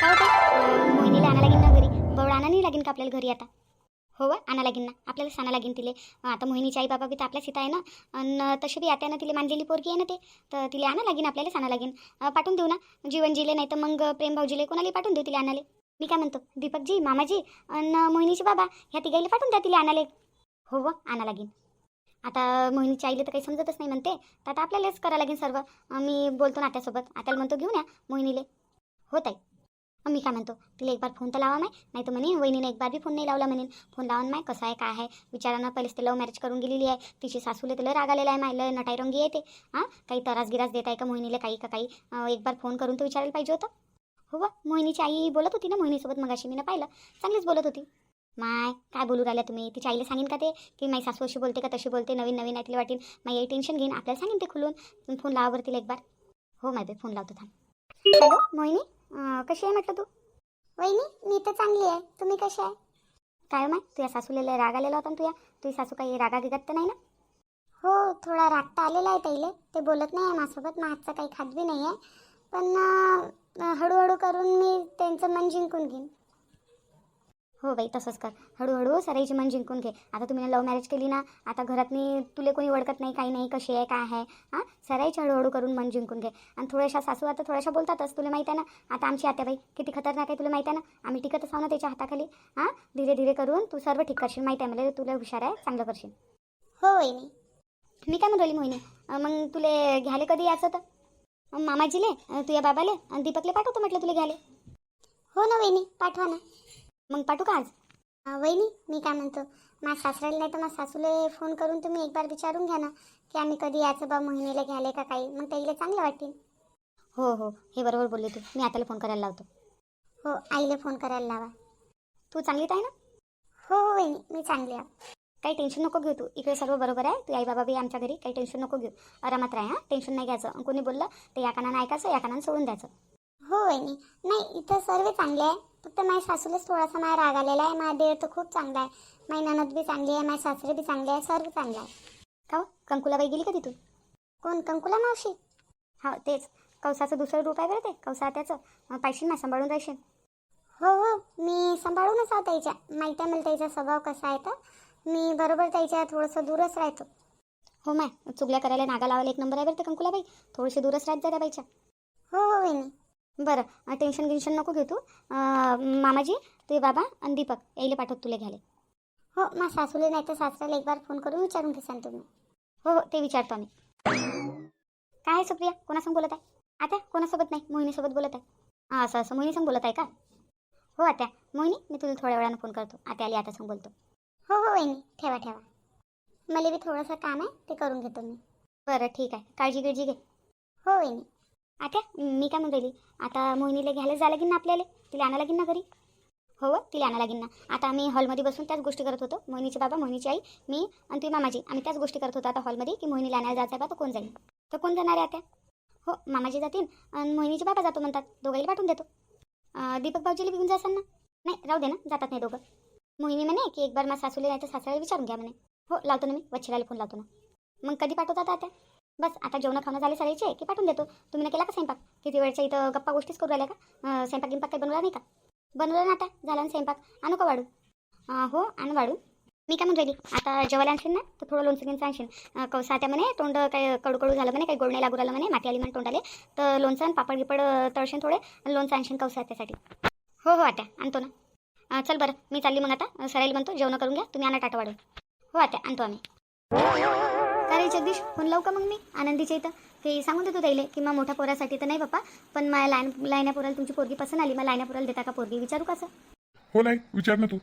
का होता? मोहिनीला आणा लागेल ना घरी. बवड आणा नाही लागेल का आपल्याला घरी आता? हो वा आणा लागेल ना. आपल्याला सांगा लागेल तिले. आता मोहिनीची आई बाबा बी तर आपल्याच इथं आहे ना. आणि तसे बी आता ना तिला मानलेली पोरगी आहे ना ते. तर तिला आणा लागेल आपल्याला सांगा लागेल. पाठवून देऊ ना. जीवनजीले नाही तर मग प्रेम भाऊजीले कोणाला पाठवून देऊ तिला आणाले? मी काय म्हणतो? दीपकजी मामाजी आणि मोहिनीचे बाबा ह्या तिघाईला पाठवून द्या तिला आणाले. हो व आणा लागेल. आता मोहिनीच्या आईला तर काही समजतच नाही म्हणते. तर आता आपल्यालाच करावं लागेल सर्व. मी बोलतो ना आत्यासोबत. आत्याला म्हणतो घेऊन या मोहिनीले. होत आहे मग मी काय म्हणतो? तिला एक बार फोन तर लावा माय. नाही तर म्हणे वहिनीने एक बार बी फोन नाही लावला म्हणेन फोन लावून माय कसं आहे काय आहे? विचारानं पहिलेच ते लव मॅरेज करून गेलेली आहे. तिची सासूले तिला राग आलेला आहे माय लय नटाई रंगी येते हां? काही तरास गिरास देत आहे का मोहिनीला? काही का काही? एक बार फोन करून तर विचारायला पाहिजे होतं. हो बा मोहिनीची आई बोलत होती ना मोहिनीसोबत? मगाशी मी ना पाहिलं. चांगलीच बोलत होती. माय काय बोलू राहिल्या तुम्ही? तिच्या आईला सांगेन का ते? की माई सासू अशी बोलते का तशी बोलते? नवीन नवीन आहे तिला वाटेल. माई आई टेन्शन घेईन. आपल्याला सांगेन ते खुलून. फोन लावावर तिला एक बार. हो माय बे फोन लावतो थांब. हॅलो मोहिनी? कशी आहे म्हटलं तू? वहिनी मी तर चांगली आहे. तुम्ही कशी आहे? काय हो, माय? तुझ्या सासूला राग आलेला होता ना तुझ्या. तुझी सासू काही रागा गिगत तर नाही ना? हो थोडा राग तर आलेला आहे ताईले. ते बोलत नाही आहे माझ्यासोबत. माझचा काही खात बी नाही आहे. पण हळूहळू करून मी त्यांचं मन जिंकून घेईन. हो बाई तसंच कर. हळूहळू सराईची मन जिंकून घे. आता तुम्ही लव्ह मॅरेज केली ना आता घरातनी तुले कोणी ओळखत नाही काही नाही कशी आहे काय आहे हां? सराईची हळूहळू करून मन जिंकून घे. आणि थोड्याशा सासू आता थोड्याशा बोलतातच तुला माहिती आहे ना? आता आमची आत्याबाई किती खतरनाक आहे तुला माहिती आहे ना? आम्ही टिकतच आहो ना त्याच्या हाताखाली हां? धीरे धीरे करून तू सर्व ठीक करशील माहिती आहे मला तुला हुशार आहे चांगलं करशील. हो वहिनी. मी काय म्हणली मोहिनी? मग तुले घ्यायला कधी यायचं तर? मामाजीले तुझ्या बाबाले आणि दीपकले पाठवतो म्हटलं तुला घ्यायला? हो ना वहिनी पाठवा ना. मग पाठवू का आज? वहिनी मी काय म्हणतो माझ्या सासऱ्याला नाही तर माझ्या सासूला फोन करून तुम्ही एक बार विचारून घ्या ना की आम्ही कधी याचं बा मोहिनीला घ्यायला का काही. मग त्याला चांगलं वाटेल. हो हो हे बरोबर बोलले तू. मी आताला फोन करायला लावतो. हो आईला फोन करायला लावा. तू चांगलीच आहे ना? हो हो वहिनी मी चांगली आहे. काही टेन्शन नको घेऊ तू. इकडे सर्व बरोबर आहे. तू आई बाबा बी आमच्या घरी. काही टेन्शन नको घेऊ. आरामात राहा हां. टेन्शन नाही घ्यायचं. कोणी बोललं ते या कानानं ऐकायचं या कानानं सोडून द्यायचं. हो वहिनी नाही इथं सर्व चांगले आहे. फक्त माझ्या सासूलाच थोडासा माझा राग आलेला आहे. माझा देव तर खूप चांगला आहे. माझी ननद बी चांगली आहे. माझे सासरे बी चांगले आहे. सर्व चांगलं आहे. का हो? कंकुलाबाई गेली का तिथून? कोण? कंकुला मावशी? हो तेच. कवसाचं दुसरं रूप आहे बरं ते. कवसा त्याचं. पाहिशील ना सांभाळून राहशील हो हो. मी सांभाळूनच आहो त्याच्या माहिती आहे मला त्याचा स्वभाव कसा आहे तर. मी बरोबर त्याच्या थोडंसं दूरच राहतो. हो माय. चुगल्या करायला नागा लावायला एक नंबर आहे बरं ते कंकुलाबाई. थोडीशी दूरच राहत जा त्या बाईच्या. हो हो वहिनी. बरं टेन्शन गिन्शन नको घेऊ तू. मामाजी तुझे बाबा आणि दीपक यायला पाठवत तुला घ्यायला. हो मा सासूले नाही तर सासऱ्याला एक बार फोन करून विचारून घेसान तुम्ही. हो हो ते विचारतो आम्ही. काय आहे सुप्रिया? कोणासंग बोलत आहे? आता कोणासोबत नाही? मोहिनीसोबत बोलत आहे? असं असं मोहिनीसंग बोलत आहे का? हो आत्या. मोहिनी मी तुला थोड्या वेळानं फोन करतो. आता आली आता संग बोलतो. हो हो वहिनी. ठेवा ठेवा. मला बी थोडंसं काम आहे ते करून घेतो मी. बरं ठीक आहे. काळजी गिळजी घे. हो वहिनी. आता मी काय म्हणून राहिली? आता मोहिनीला घ्यायला जायला लागेल ना आपल्याला? तिला आणायला लागेल ना घरी? हो तिला आणा लागेल ना. आता आम्ही हॉलमध्ये बसून त्याच गोष्टी करत होतो. मोहिनीचे बाबा मोहिनीची आई मी आणि तुम्ही मामाजी आम्ही त्याच गोष्टी करत होतो आता हॉलमध्ये की मोहिनीला आणायला जायचं आहे तर कोण जाईल? तर कोण जाणार आहे आता हो मामाजी जातील आणि मोहिनीचे बाबा जातो म्हणतात. दोघाईला पाठवून देतो. दीपक भाऊजीला घेऊन जासान ना? नाही राहू दे ना जातात नाही दोघं. मोहिनी म्हणे की एक बार मा सासूला नाही तर सासऱ्याला विचारून घ्या म्हणे. हो लावतो ना मी वच्छिलाला फोन लावतो ना. मग कधी पाठवतात आता बस आता जेवण खाणं झाले सरायचे की पाठवून देतो. तुम्ही ना केला का स्वयंपाक? किती वेळच्या इथं गप्पा गोष्टीच करू राहिल्या का? स्वयंपाक गिंपाक काही बनवला नाही का? बनवलं ना आता झाला ना स्वयंपाक. आणू का वाढू हो आण वाढू मी काय म्हणून राहिली? आता जेवायला आणशील ना? तर थोडं लोणचं गिंचं आणशील. कवसा त्या म्हणे तोंड काय कडू कडू झालं म्हणे काही गोड नाही लागू राहिलं म्हणे माती आली म्हणे तोंडाले. तर लोणचं आणि पापड गिपड तळशील थोडे आणि लोणचं आणशील कवसा त्यासाठी हो हो आता आणतो ना. चल बरं मी चालली मग आता. सरायला म्हणतो जेवण करून घ्या तुम्ही आणा टाटा वाढून. हो आता आणतो आम्ही. काय रे जगदीश फोन लावू का मग मी? आनंदीच्या इथं. ते सांगून देतो त्याईले की मग मोठ्या पोरासाठी तर नाही बाप्पा पण माझ्या लाईन लायन्या पोराला तुमची पोरगी पसंत आली. मग लायन्या पोराला देता का पोरगी? विचारू का असं? हो नाही विचार ना तू.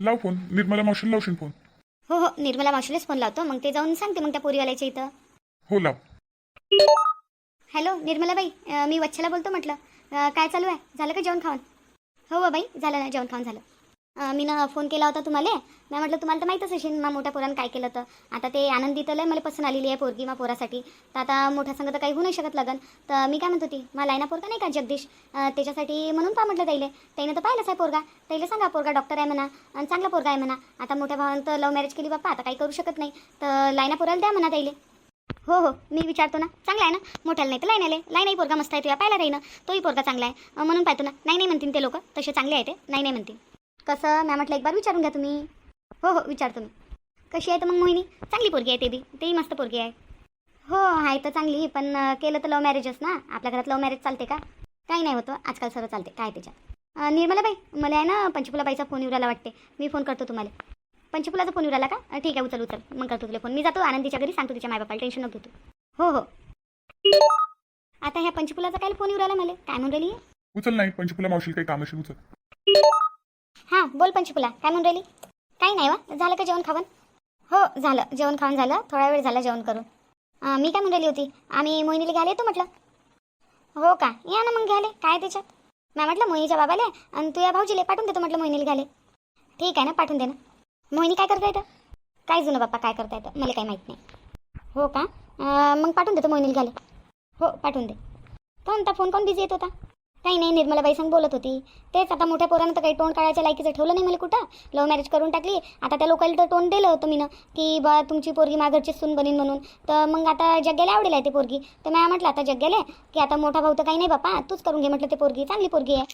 लाव फोन. निर्मला मावशीला लावशील फोन. हो हो. निर्मला मावशीलाच फोन लावतो. मग ते जाऊन सांगते मग त्या पोरीवाल्याच्या इथं. हो लाव. हॅलो निर्मलाबाई अं, मी वच्छला बोलतो म्हटलं. अं, काय चालू आहे? झालं का जेवण खाऊन? हो हो बाई झालं ना जेवण खाऊन झालं. मी ना फोन केला होता तुम्हाला. मी म्हटलं तुम्हाला तर माहीतच असेल मा मोठ्या पोरानं काय केलं तर आता ते आनंदी तर लय मला पसंत आलेली आहे पोरगी मा पोरासाठी. तर आता मोठ्या संघ तर काही होऊ नाही शकत लगन. तर मी काय म्हणत होती मला लायना पोरगा नाही का जगदीश? त्याच्यासाठी म्हणून पा म्हटलं त्याईले. त्याने तर पाहिलंच आहे पोरगा. त्याईले सांगा पोरगा डॉक्टर आहे म्हणा आणि चांगला पोरगा आहे म्हणा. आता मोठ्या भावानं तर लव्ह मॅरेज केली बाप्पा आता काही करू शकत नाही. तर लायना पोराला द्या म्हणा त्याईले. हो हो मी विचारतो ना. चांगला आहे ना? मोठ्याला नाही तर लाईन आले. लाईनही पोरगा मस्त आहे तुया पाहिला राही ना तोही पोरगा चांगला आहे. म्हणून पाहतो ना. नाही नाही म्हणतील ते लोक. तसे चांगले आहे ते. नाही नाही म्हणतील कसं? मॅम म्हटलं एक बार विचारून घ्या तुम्ही. हो हो विचारतो मी. कशी आहे तर मग मोहिनी? चांगली पोरगी आहे ते बी. तेही मस्त पोरगी आहे. हो आहे तर चांगली पण केलं तर लव्ह मॅरेजच ना? आपल्या घरात लव्ह मॅरेज चालते का? काही नाही होतं. आजकाल सर्व चालते. काय त्याच्यात? निर्मलाबाई मला आहे ना पंचफुलाबाईचा फोन येऊ वाटते. मी फोन करतो तुम्हाला. पंचफुलाचा फोन उरायला का? ठीक आहे उचल उचल. मग करतो तुला फोन. मी जातो आनंदीच्या घरी सांगतो तिच्या मायबापाला. टेन्शन नको घेतो हो हो. आता ह्या पंचफुलाचा काय फोन येऊ राहिला मला? काय म्हणून राहिली? उचल नाही. पंचफुला मावशील काही काम असेल उचल. हां बोल पंचफुला काय म्हणून राहिली? काही नाही वा. झालं का जेवण खावण? हो झालं. जेवण खावण झालं. थोडा वेळ झाला जेवण करून. मी काय म्हणून राहिली होती? आम्ही मोहिनीला घ्यायला येतो म्हटलं. हो का? या ना मग घ्याले काय त्याच्यात? मी म्हटलं मोहिनीच्या बाबाले आणि तू या भाऊजीले पाठवून देतो म्हटलं मोहिनीला घ्यायला. ठीक आहे ना पाठवून दे ना. मोहिनी काय करता येतं काय जुनं बाप्पा काय करता येतं मला काही माहीत नाही. हो का? मग पाठवून देतो मोहिनीला घ्यायला. हो पाठवून दे. कोणता फोन? कोण बिझी येत होता? काही नाही निर्मलाबाई संग बोलत होती. तेच आता मोठ्या पोरानं तर काही तोंड काढायच्या लायकीचं ठेवलं नाही मला कुठं? लव्ह मॅरेज करून टाकली. आता त्या लोकांना तर तोंड दिलं होतं मीनं की बा तुमची पोरगी माघरची सून बनीन म्हणून. तर मग आता जग्ग्याला आवडेल आहे ते पोरगी. तर मॅ म्हटलं आता जग्ग्याला की आता मोठा भाऊ तर काही नाही बापा तूच करून घे म्हटलं ते पोरगी चांगली पोरगी आहे.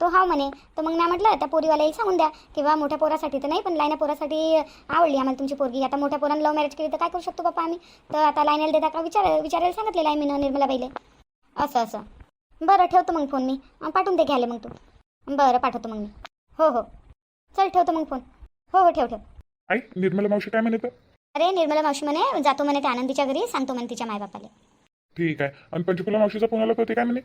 तो हाव म्हणे. तर मग मी म्हटलं त्या पोरीवाल्याही सांगून द्या किंवा मोठ्या पोरासाठी तर नाही पण लायना पोरासाठी आवडली आम्हाला तुमची पोरगी. आता मोठ्या पोरानं लव्ह मॅरेज केली तर काय करू शकतो बापा आम्ही? तर आता लायनाला देता का? विचार विचारायला सांगितलेलं आहे मी निर्मलाबाईले. असं असं. बरं ठेवतो मग फोन मी. पाठवून दे घ्यायला मग तू. बरं पाठवतो मग मी. हो हो. चल ठेवतो मग फोन. हो हो ठेव ठेव. आई निर्मला मावशी काय म्हणत अरे निर्मला मावशी म्हणे जातो म्हणे त्या आनंदीच्या घरी सांगतो म्हणे तिच्या मायबापाला. ठीक आहे. आणि पंचकुला मावशीचा फोन आला तर ते काय म्हणे?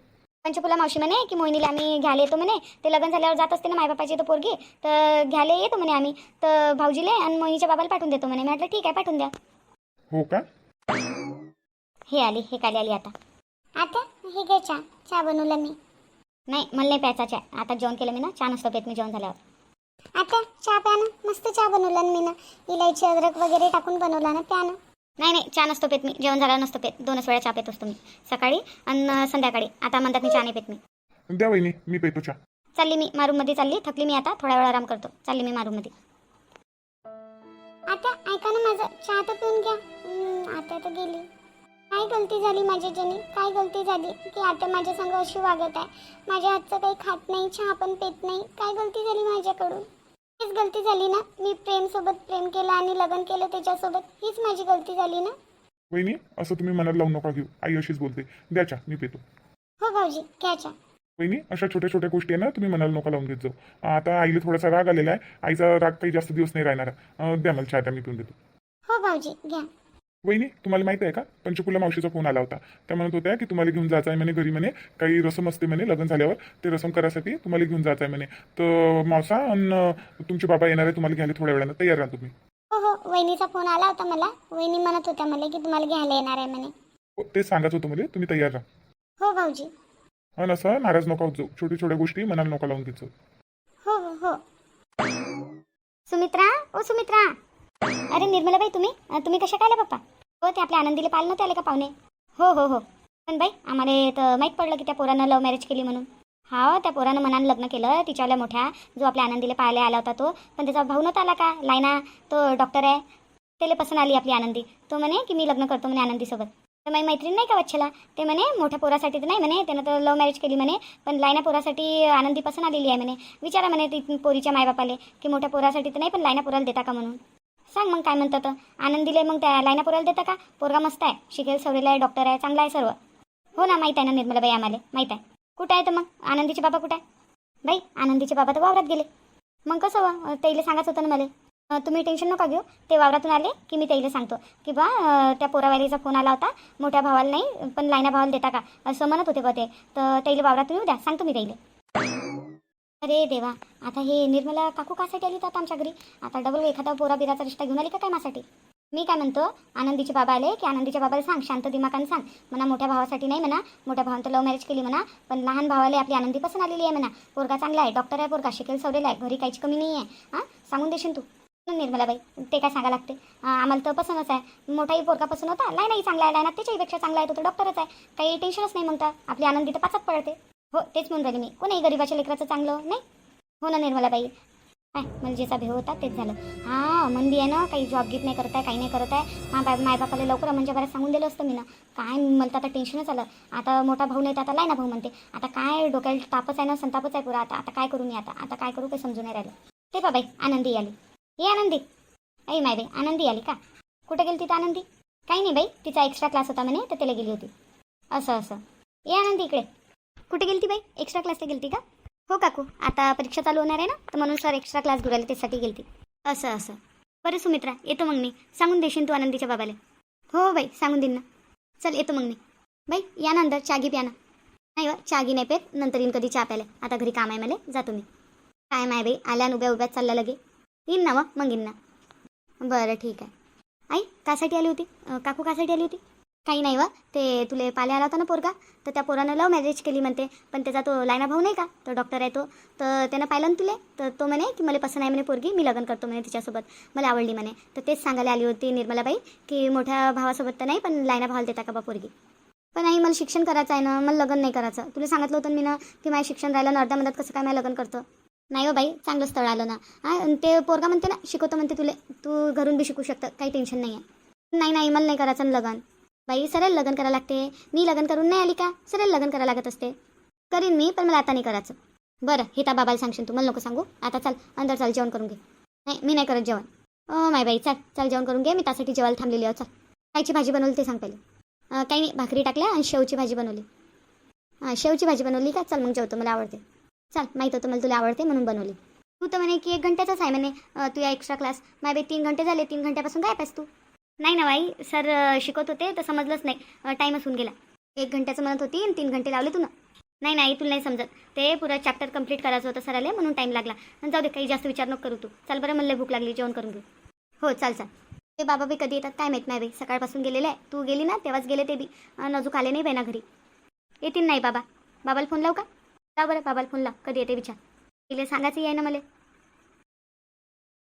पंचफुला मावशी म्हणे की मोहिनीला आम्ही घ्यायला येतो म्हणे. ते लग्न झाल्यावर जात असते ना मायबापाची तर पोरगी. तर घ्यायला येतो म्हणे आम्ही. तर भाऊजीले आणि मोहिनीच्या बाबाला पाठवून देतो म्हणे. म्हटलं ठीक आहे पाठवून द्या. हो का? हे आली हे काली आली आता. हे घे चहा. चहा बनवला मी. नाही मला नाही प्यायचा चहा. आता जेवण केलं मी ना. चहा नसतो पेत मी जेवण झाल्यावर. आता चहा प्या ना. मस्त चहा बनवला ना मी ना. इलायची अद्रक वगैरे टाकून बनवला ना प्या ना. नाही नाही. चहा नसतो पेत मी. जेवण झाल्यावर नसतो पेत. दोनच वेळा चहा पेत असतो मी. सकाळी आणि संध्याकाळी. आता म्हणतात मी चहा नाही पेत मी. द्या वहिनी मी पेतो चहा. चालली मी. मारूमध्ये चालली. थकली मी आता. थोडा वेळ आराम करतो. चालली मी मारूमध्ये आता ऐका ना माझं. चहा तर पिऊन घ्या. आता तर गेली. काय गलती झाली माझ्याच्याने काय गलती झाली? की आता माझ्या संग अशी वागत आहे? माझ्या हातचं काही खात नाही चहा पण पेत नाही. काय गलती झाली माझ्याकडून? हीच गलती झाली ना? मी प्रेम सोबत प्रेम केलं आणि लग्न केलं त्याच्यासोबत हीच माझी गलती झाली ना? वहिनी असं तुम्ही मनात लावून नका घेऊ. आई अशीच बोलते. द्या चहा मी पेतो. हो भाऊजी घ्या चहा. वहिनी अशा छोट्या छोट्या गोष्टी आहे ना तुम्ही मनाला नका लावून घेत जाऊ. आता आईला थोडासा राग आलेला आहे. आईचा राग काही जास्त दिवस नाही राहणार. अं, द्या मला चहा द्या मी पिऊन देतो. हो भाऊजी घ्या. वहिनी तुम्हाला माहिती आहे का? पंचकुला मावशीचा फोन आला होता. त्या म्हणत होत्या की तुम्हाला घेऊन जायचं आहे म्हणे घरी म्हणे. काही रसम असते म्हणे लग्न झाल्यावर. ते रसम करायसाठी तुम्हाला घेऊन जायचं आहे म्हणे. तर मावसा आणि तुमचे बाबा येणार आहे तुम्हाला घ्यायला थोड्या वेळानं. तयार राहा तुम्ही. हो हो. वहिनीचा फोन आला होता मला. वहिनी म्हणत होत्या मला की तुम्हाला घ्यायला येणार आहे म्हणे. हो, ते सांगायचं होतं मला तुम्ही तयार राहा. हो भाऊजी. आणि असं नाराज नका होत जाऊ छोट्या छोट्या गोष्टी मनाला नका लावून घेत जाऊ. हो हो हो. सुमित्रा ओ सुमित्रा. अरे निर्मलाबाई तुम्ही? अं, तुम्ही कशा काय आल्या पप्पा? हो ते आपल्या आनंदीला पाल नव्हते आले का पाहुणे? हो हो हो. पण बाई आम्हाला तर माहीत पडलं की त्या पोरानं लव्ह मॅरेज केली म्हणून. हा त्या पोरानं मनानं लग्न केलं तिच्यावाल्या मोठ्या जो आपल्या आनंदीला पाहायला आला होता तो. पण त्याचा भाऊ नव्हता आला का? लायना तो डॉक्टर आहे. त्याला पसंत आली आपली आनंदी. तो म्हणे की मी लग्न करतो म्हणे आनंदीसोबत. तर माझी मैत्रीण नाही का वच्छला? ते म्हणे मोठ्या पोरासाठी तर नाही म्हणे. त्यानं तर लव्ह मॅरेज केली म्हणे. पण लायना पोरासाठी आनंदी पसंत आलेली आहे म्हणे. विचारा म्हणे ती पोरीच्या मायबापाले की मोठ्या पोरासाठी तर नाही पण लायना पोराला देता का म्हणून? सांग मग काय म्हणतात. आनंदीले मग त्या लायना पोराला देता का? पोरगा मस्त आहे. शिकेल सवरेला आहे डॉक्टर आहे चांगला आहे सर्व. हो ना माहीत आहे ना निर्मलाबाई आम्हाला. माहीत आहे. कुठं आहे तर मग? आनंदीचे बाबा कुठं आहे? बाई आनंदीचे बाबा तर वावरात गेले. मग कसं व? त्याला सांगायचं होतं ना मला. तुम्ही टेन्शन नका घेऊ. ते वावरातून आले की मी त्याला सांगतो. की बा त्या पोरावालीचा फोन आला होता. मोठ्या भावाला नाही पण लायना भावाला देता का? असं म्हणत होते बा ते. तर त्याला वावरातून येऊ द्या. सांगतो मी त्याला अरे देवा आता हे निर्मला काकू कासाठी आली तर आता आमच्या घरी? आता डबल एखादा पोरा बिराचा रिश्ता घेऊन आली का काय माझ्यासाठी? मी काय म्हणतो आनंदीचे बाबा आले की आनंदीच्या बाबाला सांग शांत दिमाकाने सांग. म्हणा मोठ्या भावासाठी नाही म्हणा मोठ्या भावानं तर लव्ह मॅरेज केली म्हणा पण लहान भावाला आपली आनंदी पसंत आलेली आहे म्हणा. पोरगा चांगला आहे डॉक्टर आहे पोरगा शिकेल सवलेला आहे घरी काहीच कमी नाही आहे हां? सांगून देशील तू? निर्मलाबाई ते काय सांगा लागते? आम्हाला तर पसंतच आहे. मोठाही पोरगा पसंत होता नाही नाही चांगला आहे लायनात त्याच्याहीपेक्षा चांगला आहे तो तर डॉक्टरच आहे. काही टेन्शनच नाही म्हणता आपली आनंदी तर पाचच पडते हो तेच म्हणून राहिले मी. कोणी गरीबाच्या लेकराचं चांगलं? नाही? हो ना निर्मलाबाई. काय मला जेचा भेव होता तेच झालं. हां मंदी आहे ना काही जॉब गिप नाही करत आहे काही नाही करत आहे मा माय बापाला लवकर म्हणजे बऱ्याच सांगून दिलं असतं मी ना. काय मला तर आता टेन्शनच आलं. आता मोठा भाऊ नाही तर आता लायना भाऊ म्हणते. आता काय डोक्याला तापच आहे ना संतापच आहे पुरा. आता आता काय करू मी आता? आता काय करू काही समजून नाही राहिलं. ते बाबाई आनंदी आली. ये आनंदी. ऐ माय बाई आनंदी आली का? कुठे गेली तिथं आनंदी? काही नाही बाई तिचा एक्स्ट्रा क्लास होता म्हणे तर त्याला गेली होती. असं असं. ये आनंदी इकडे. कुठे गेली बाई? एक्स्ट्रा क्लासला गेली का? हो काकू आता परीक्षा चालू होणार आहे ना तर म्हणून सर एक्स्ट्रा क्लास घेऊन त्यासाठी गेली असं असं. बरं सुमित्रा येतो मग मी. सांगून देशील तू आनंदीच्या बाबाला. हो बाई सांगून देईन ना. चल येतो मग मी. बाई या ना अंदर चागी प्या ना. नाही वा चागी नाही पेत नंतर येईन कधी चहा प्यायला. आता घरी काम आहे मला जातो मी. काय माय बाई आल्या उभ्या उभ्यात चालला लगे. येईन ना मग मग येईन ना. बरं ठीक आहे. आई कासाठी आली होती? काकू कासाठी आली होती? काही नाही वा. ते तुले पाले आला होता ना पोरगा? तर त्या पोरानं लव मॅरेज केली म्हणते. पण त्याचा तो लायना भाऊ नाही का? तो डॉक्टर आहे तो. तर त्यानं पाहिलं ना तुले? तर तो म्हणे की मला पसंत आहे म्हणे पोरगी मी लग्न करतो म्हणे तिच्यासोबत. मला आवडली म्हणे. तर तेच सांगायला आली होती निर्मलाबाई की मोठ्या भावासोबत तर नाही पण लायना भावाला देता का बा पोरगी? पण आई मला शिक्षण करायचं आहे ना मला लग्न नाही करायचं. तुला सांगितलं होतं मी ना की माझं शिक्षण राहिलं ना अर्ध्या मधात कसं काय मला लग्न करतं? नाही हो बाई चांगलं स्थळ आलं ना. आणि ते पोरगा म्हणते ना शिकवतो म्हणते तुले. तू घरून बी शिकू शकतं काही टेन्शन नाही आहे नाही नाही मला नाही करायचं लग्न. बाई सरळ लग्न करायला लागते. मी लग्न करून नाही आली का? सरळ लग्न करायला लागत असते. करीन मी पण मला आता नाही करायचं. बरं हे त्या बाबाला सांगशील तू. मला नको सांगू. आता चल अंदर चाल जेवण करून घे. नाही मी नाही करत जेवण. ओ माय बाई चल चल जेवण करून घे. मी त्यासाठी जेवायला थांबलेली आहे. चल. कायची भाजी बनवली ते सांग पहिले. काही नाही भाकरी टाकल्या आणि शेवची भाजी बनवली. हां शेवची भाजी बनवली का? चल मग जेवतो. मला आवडते. चल माहीत होतं मला तुला आवडते म्हणून बनवली. तू तर म्हणे की एक घंट्याचाच आहे म्हणे. तुझ्या एक्स्ट्रा क्लास माय बाई तीन घंटे झाले. तीन घंट्यापासून काय पाहिजे तू. नाही ना बाई सर शिकवत होते तर समजलंच नाही. टाईमच होऊन गेला. एक घंट्याचं म्हणत होती आणि तीन घंटे लावले तू ना नाही नाही तुला नाही समजत. ते पुरा चॅप्टर कंप्लीट करायचं होतं सराले म्हणून टाईम लागला. आणि जाऊ दे काही जास्त विचार नको करू तू. चल बरं मला भूक लागली जेवण करून घेऊ हो चाल चाल. ते बाबा बी कधी येतात काय माहीत नाही बाई. सकाळपासून गेलेले आहे. तू गेली ना तेव्हाच गेले ते बी. नजूक आले नाही बाई ना घरी. येतील नाही बाबा. बाबाला फोन लावू का? लाव बरं बाबाला फोन लाव. कधी येते विचार. तिला सांगायचं आहे ना मला.